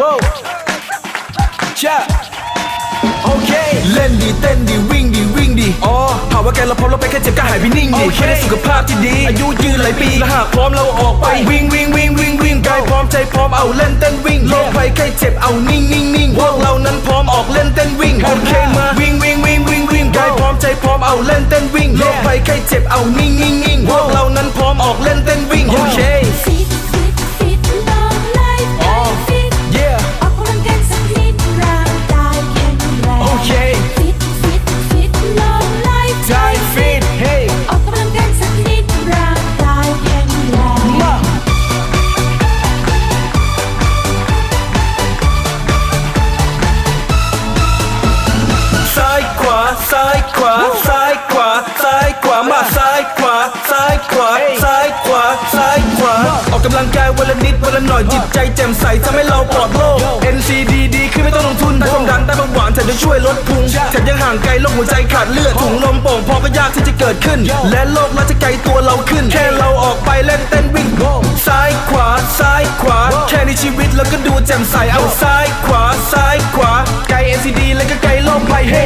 ว้าวจ้าโอเค เล่นดีเต้นดีวิ่งดีวิ่งดีอ๋อภาวะแกเราพร้อมเราไปแค่เจ็บก็หายไปนิ่งดีแค่ได้สุขภาพที่ดี อายุยืนหลายปีและหากพร้อมเราออกไป วิ่งวิ่งวิ่งวิ่งวิ่งกายพร้อมใจพร้อมเอาเล่นเต้นวิ่งโรคภัยไข้เจ็บเอานิ่งนิ่งนิ่งพวกเรานั้นพร้อมออกเล่นเต้นวิ่งโอเคมาวิ่งวิ่งวิ่งวิ่งวิ่งกายพร้อมใจพร้อมเอาเล่นเต้นวิ่งโรคภัยไข้เจ็บเอานิ่งนิ่งนิ่ง กกำลังกายวันละนิดวันละหน่อยจิตใจแจ่มใสทำให้เราปลอดโรค NCD ดีขึ้นไม่ต้องลงทุนแต่ความดันแต่เบาหวานแถมจะช่วยลดพุงแถมยังห่างไกลโรคหัวใจขาดเลือดถุงลมโป่งพอก็ยากที่จะเกิดขึ้น และโรคน่าจะไกลตัวเราขึ้น แค่เราออกไปเล่นเต้นวิ่งซ้ายขวาซ้ายขวา แค่ในชีวิตเราก็ดูแจ่มใสเอาซ้ายขวาซ้ายขวาไกล NCD แล้วก็ไกลโรคภัยเฮ้